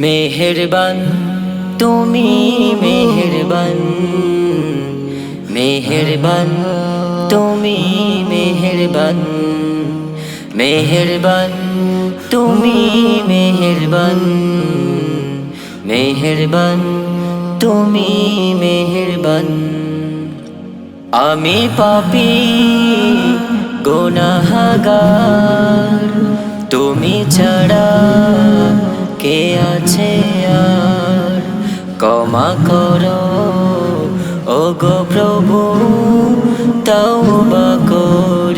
মেহরবান তুমি মেহরবান মেহরবান তুমি মেহরবান মেহরবান তুমি মেহরবান মেহরবান তুমি মেহরবান। আমি পাপী গোনাহাগার তুমি ছাড়া কে আছে আর? ক্ষমা করো ও গো প্রভু তাও বা করি।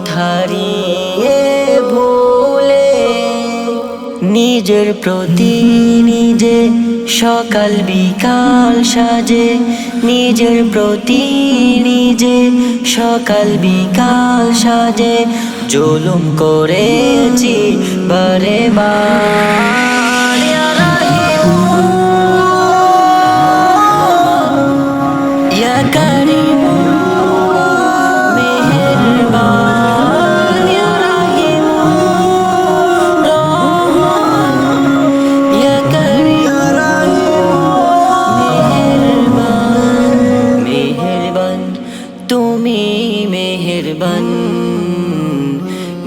হারিয়ে ভুলে নিজের প্রতি নিজে সকাল বিকাল সাজে, নিজের প্রতি নিজে সকাল বিকাল সাজে, জুলুম করেছি বারে বার।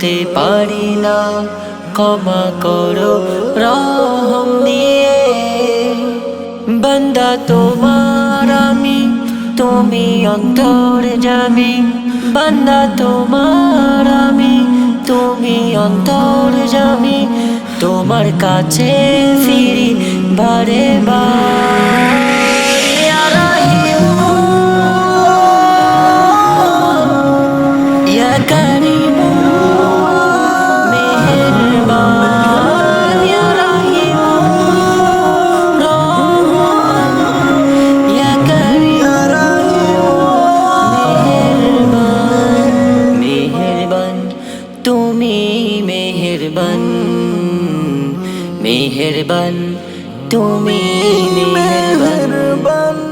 চলতে পারি না। ক্ষমা করো, রহম দিয়ে। বন্দা তোমার আমি, তুমি অন্তর যাবি বন্দা তোমার আমি, তুমি অন্তর যাবি তোমার কাছে ফিরি বারে বার। মেহেরবান তুমি মেহেরবান।